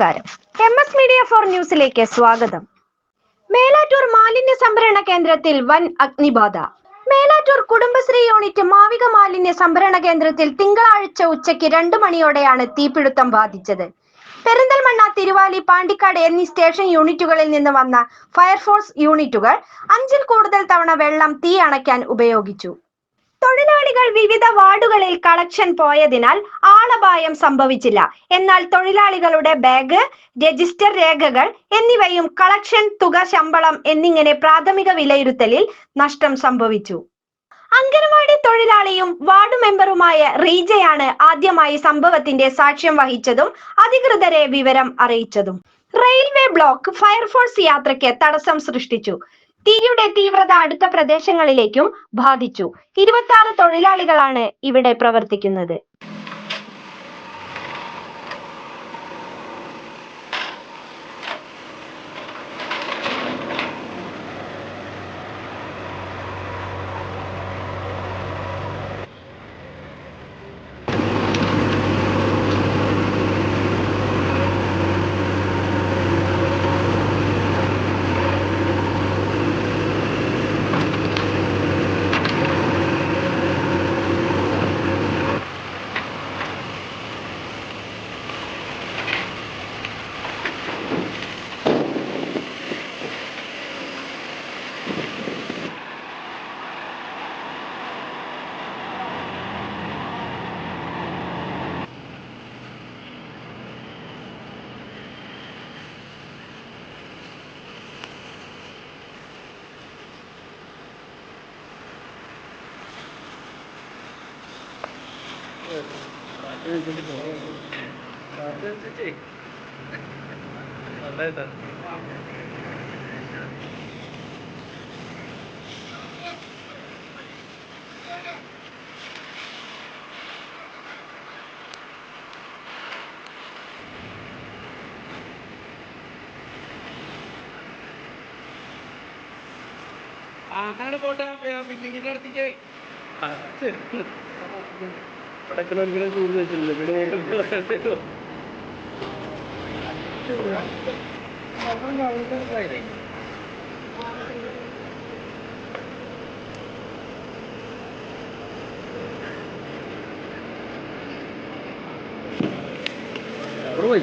നമസ്കാരം. M S media for ന്യൂസിലേക്ക് സ്വാഗതം. മേലാറ്റൂർ മാലിന്യ സംഭരണ കേന്ദ്രത്തിൽ വൻ അഗ്നിബാധ. മേലാറ്റൂർ കുടുംബശ്രീ യൂണിറ്റ് മാവിക മാലിന്യ സംഭരണ കേന്ദ്രത്തിൽ തിങ്കളാഴ്ച ഉച്ചയ്ക്ക് രണ്ടു മണിയോടെയാണ് തീപിടുത്തം ബാധിച്ചത്. പെരിന്തൽമണ്ണ തിരുവാലി പാണ്ടിക്കാട് എന്നീ സ്റ്റേഷൻ യൂണിറ്റുകളിൽ നിന്ന് വന്ന ഫയർഫോഴ്സ് യൂണിറ്റുകൾ അഞ്ചിൽ കൂടുതൽ തവണ വെള്ളം തീ അണയ്ക്കാൻ ഉപയോഗിച്ചു. തൊഴിലാളികൾ വിവിധ വാർഡുകളിൽ കളക്ഷൻ പോയതിനാൽ ആളപായം സംഭവിച്ചില്ല. എന്നാൽ തൊഴിലാളികളുടെ ബാഗ് രജിസ്റ്റർ രേഖകൾ എന്നിവയും കളക്ഷൻ തുക ശമ്പളം എന്നിങ്ങനെ പ്രാഥമിക വിലയിരുത്തലിൽ നഷ്ടം സംഭവിച്ചു. അംഗനവാടി തൊഴിലാളിയും വാർഡ് മെമ്പറുമായ റീജയാണ് ആദ്യമായി സംഭവത്തിന്റെ സാക്ഷ്യം വഹിച്ചതും അധികൃതരെ വിവരം അറിയിച്ചതും. റെയിൽവേ ബ്ലോക്ക് ഫയർഫോഴ്സ് യാത്രയ്ക്ക് തടസ്സം സൃഷ്ടിച്ചു. തീയുടെ തീവ്രത അടുത്ത പ്രദേശങ്ങളിലേക്കും ബാധിച്ചു. ഇരുപത്തി ആറ് തൊഴിലാളികളാണ് ഇവിടെ പ്രവർത്തിക്കുന്നത്. അങ്ങനെ പോട്ടെ ബിൽഡിങ്ങിന്റെ അടുത്തേക്ക് പടക്കലൊരിക്കലും ചൂട് വെച്ചില്ല പിന്നെ പോയി